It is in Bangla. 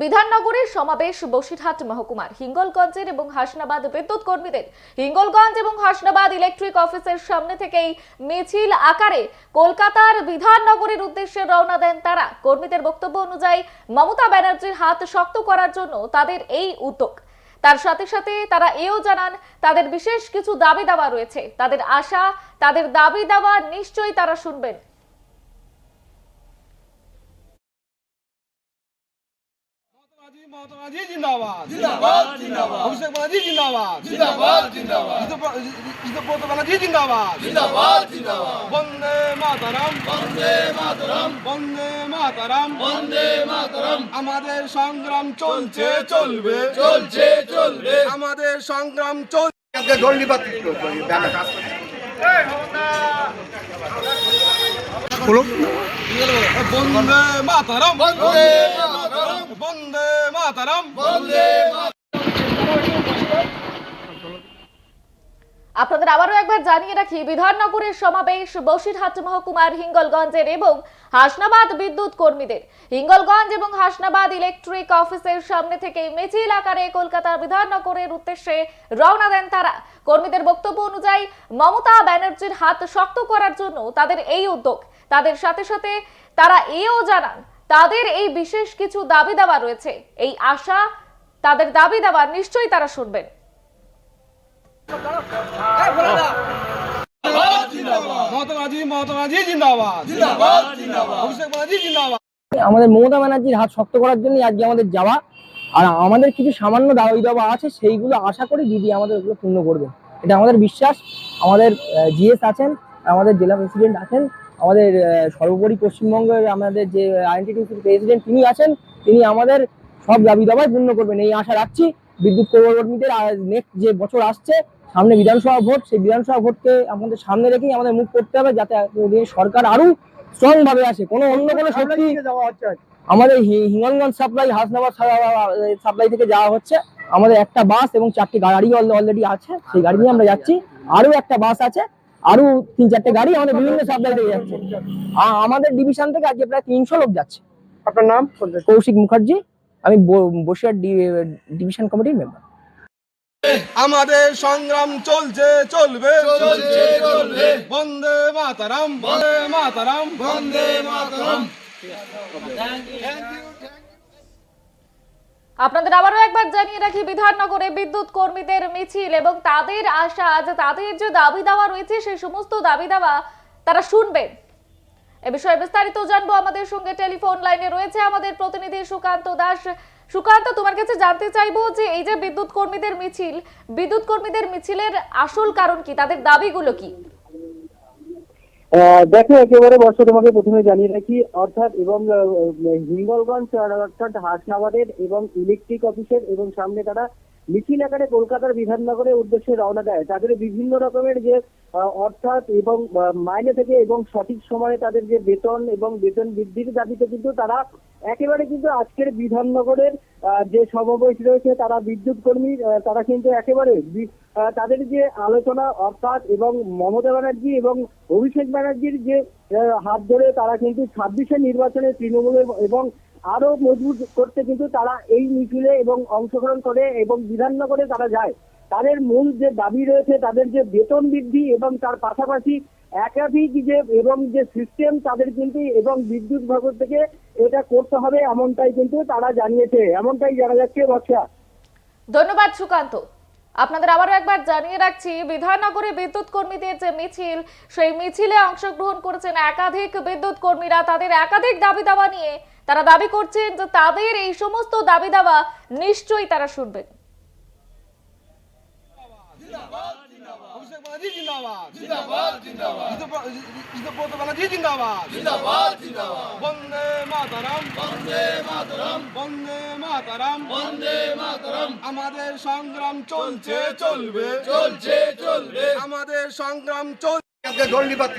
বিধাননগরের সমাবেশ বসিরহাট মহকুমার হিঙ্গলগঞ্জের এবং হাসনাবাদ বিদ্যুৎ কর্মীদের। হিঙ্গলগঞ্জ এবং হাসনাবাদ ইলেকট্রিক অফিসের সামনে থেকেই মিছিল আকারে কলকাতার বিধাননগরের উদ্দেশ্যে রওনা দেন তারা। কর্মীদের বক্তব্য অনুযায়ী মমতা ব্যানার্জির হাত শক্ত করার জন্য তাদের এই উদ্যোগ। তার সাথে সাথে তারা এও জানান, তাদের বিশেষ কিছু দাবি দাওয়া রয়েছে। তাদের আশা, তাদের দাবি দাওয়া নিশ্চয়ই তারা শুনবেন। আমাদের সংগ্রাম চলছে চলবে। চলছে চলবে। আমাদের সংগ্রাম চলছে আজকে গল্লি বাতি বন্দে মাতারাম। वंदे আপনাদের আবারও একবার জানিয়ে রাখি, বিধাননগরের সমাবেশ বসিরহাট মহকুমার হিঙ্গলগঞ্জের এবং হাসনাবাদ বিদ্যুৎ কর্মীদের। হিঙ্গলগঞ্জ এবং হাসনাবাদ ইলেকট্রিক অফিসের সামনে থেকে মিছিল আকারে কলকাতার বিধাননগরের উদ্দেশ্যে রওনা দেন তারা। কর্মীদের বক্তব্য অনুযায়ী, মমতা ব্যানার্জির হাত শক্ত করার জন্য তাদের এই উদ্যোগ। তাদের সাথে সাথে তারা এও জানান তাদের এই বিশেষ কিছু দাবি দাবা রয়েছে। এই আশা তাদের দাবি দাবা নিশ্চয়ই তারা শুনবেন। আমাদের মমতা ব্যানার্জির হাত শক্ত করার জন্য আজকে আমাদের যাওয়া। আর আমাদের কিছু সামান্য দাবি দাবা আছে সেইগুলো আশা করি দিদি আমাদের ওগুলো পূর্ণ করবে। এটা আমাদের বিশ্বাস। আমাদের জিএস আছেন আমাদের জেলা প্রেসিডেন্ট আছেন আমাদের সর্বোপরি পশ্চিমবঙ্গের আমাদের যে আইডেন্টিটি প্রেসিডেন্ট তিনি আছেন তিনি আমাদের সব দাবি দাবাই পূর্ণ করবেন। এই আশা রাখছি বিদ্যুৎ কর্মীদের নেক্সট যে বছর আসছে সামনে বিধানসভা ভোট সেই বিধানসভা ভোটকে আমাদের সামনে রেখেই আমাদের মুখ করতে হবে যাতে সরকার আরও স্ট্রং ভাবে আসে। কোনো অন্য কোনো শক্তি আমাদের হি- হিঙ্গলগঞ্জ সাপ্লাই হাসনাবাদ সাপ্লাই থেকে যাওয়া হচ্ছে। আমাদের একটা বাস এবং চারটি গাড়ি অলরেডি আছে। সেই গাড়ি নিয়ে আমরা যাচ্ছি। আরও একটা বাস আছে। আরও তিন চারটে গাড়ি আমাদের বিভিন্ন সাপ্লাই দিয়ে যাচ্ছে। আমাদের ডিভিশন থেকে আজকে প্রায় তিনশো লোক যাচ্ছে। আপনার নাম? কৌশিক মুখার্জি আমি বসিয়ার ডিভিশন কমিটির মেম্বার আমাদের সংগ্রাম চলছে চলবে চলছে চলবে। বন্দে মাতারাম বন্দে মাতারাম। বন্দে মাতারাম। থ্যাংক ইউ আপনাদের আবারও একবার জানিয়ে রাখি, বিধাননগরে বিদ্যুৎ কর্মীদের মিছিল এবং তাদের আশা যে তাদের যে দাবি দাওয়া রয়েছে, সেই সমস্ত দাবি দাওয়া তারা শুনবেন। এ বিষয়ে বিস্তারিত জানব আমাদের সঙ্গে টেলিফোন লাইনে রয়েছে আমাদের প্রতিনিধি সুকান্ত দাস। সুকান্ত, তোমার কাছে জানতে চাইব যে এই যে বিদ্যুৎ কর্মীদের মিছিল, বিদ্যুৎ কর্মীদের মিছিলের আসল কারণ কি? তাদের দাবিগুলো কি? দেখো, একেবারে বর্ষ তোমাকে প্রথমে জানিয়ে রাখি, অর্থাৎ এবং হিঙ্গলগঞ্জ অর্থাৎ হাসনাবাদের এবং ইলেকট্রিক অফিসের এবং সামনে তারা মিছিল আকারে কলকাতার বিধাননগরের উদ্দেশ্যে রওনা দেয়। তাদের বিভিন্ন রকমের যে অর্থাৎ এবং মাইনে থেকে এবং সঠিক সময়ে তাদের যে বেতন এবং বেতন বৃদ্ধির দাবিতে কিন্তু তারা একেবারে কিন্তু আজকের বিধাননগরের যে সমাবেশ রয়েছে তারা বিদ্যুৎ কর্মী তারা কিন্তু একেবারে তাদের যে আলোচনা অর্থাৎ এবং মমতা ব্যানার্জি এবং অভিষেক ব্যানার্জির যে হাত ধরে তারা কিন্তু ছাব্বিশের নির্বাচনে তৃণমূলের এবং আরও মজবুত করতে কিন্তু তারা এই মিছিলে এবং অংশগ্রহণ করে এবং বিধাননগরে তারা যায়। তাদের মূল যে দাবি রয়েছে, তাদের যে বেতন বৃদ্ধি এবং তার পাশাপাশি একাধিক যে, এবং যে সিস্টেম তাদের কিন্তু এবং বিদ্যুৎ ভাগর থেকে এটা করতে হবে, এমনটাই কিন্তু তারা জানিয়েছে, এমনটাই জানা যাচ্ছে, বর্ষা। ধন্যবাদ সুকান্ত। আপনাদের আবারও একবার জানিয়ে রাখছি, বিধাননগরে বিদ্যুৎ কর্মীদের যে মিছিল, সেই মিছিলে অংশগ্রহণ করেছেন একাধিক বিদ্যুৎ কর্মীরা তাদের একাধিক দাবি দাওয়া নিয়ে তারা দাবি করছেন যে তাদের এই সমস্ত দাবি দাওয়া নিশ্চয়ই তারা শুনবেন। বন্দে বন্দে আমাদের সংগ্রাম চলছে চলবে। চলছে চলবে। আমাদের সংগ্রাম চলছে। ধন্যবাদ